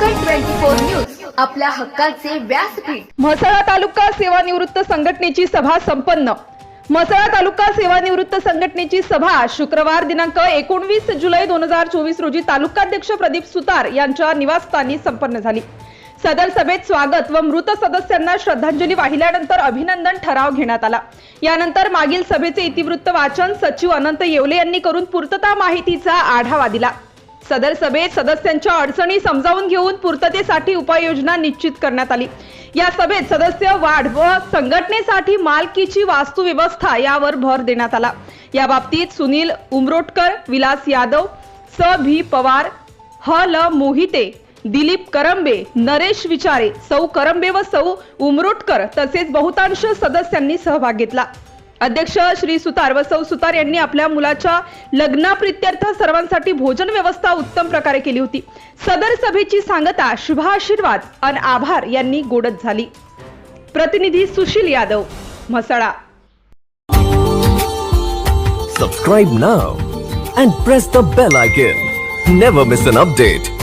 Four news आपल्या हक्काचे व्यासपीठ. म्हसळा तालुका सेवानिवृत्त संघटनेची सभा संपन्न. म्हसळा तालुका सेवानिवृत्त संघटनेची सभा शुक्रवार दिनांक एकोणवीस जुलै दोन हजार चोवीस रोजी तालुकाध्यक्ष प्रदीप सुतार यांच्या निवासस्थानी संपन्न झाली. सदर सभेत स्वागत व मृत सदस्यांना श्रद्धांजली वाहिल्यानंतर अभिनंदन ठराव घेण्यात आला. यानंतर मागील सभेचे इतिवृत्त वाचन सचिव अनंत येवले यांनी करून पूर्तता माहितीचा आढावा दिला. सदर सभेत सदस्यांच्या अडचणी समजावून घेऊन पूर्ततेसाठी उपाययोजना निश्चित करण्यात आली. या सभेत सदस्य वाढ व संघटनेसाठी मालकीची वास्तुव्यवस्था यावर भर देण्यात आला. या बाबतीत सुनील उमरोटकर विलास यादव स. भी पवार ह. ल. मोहिते दिलीप करंबे नरेश विचारे सौ करंबे व सौ उमरोटकर तसेच बहुतांश सदस्यांनी सहभाग घेतला. अध्यक्ष श्री सुतार व सौ सुतार यांनी आपल्या मुलाच्या लग्नाप्रित्यर्थ सर्वांसाठी भोजन व्यवस्था उत्तम प्रकारे केली होती. सदर सभेची सांगता शुभाशीर्वाद आणि आभार यांनी गोडत झाली. प्रतिनिधी Sushil Yadav Mhasala. Subscribe now and press the bell icon never miss an update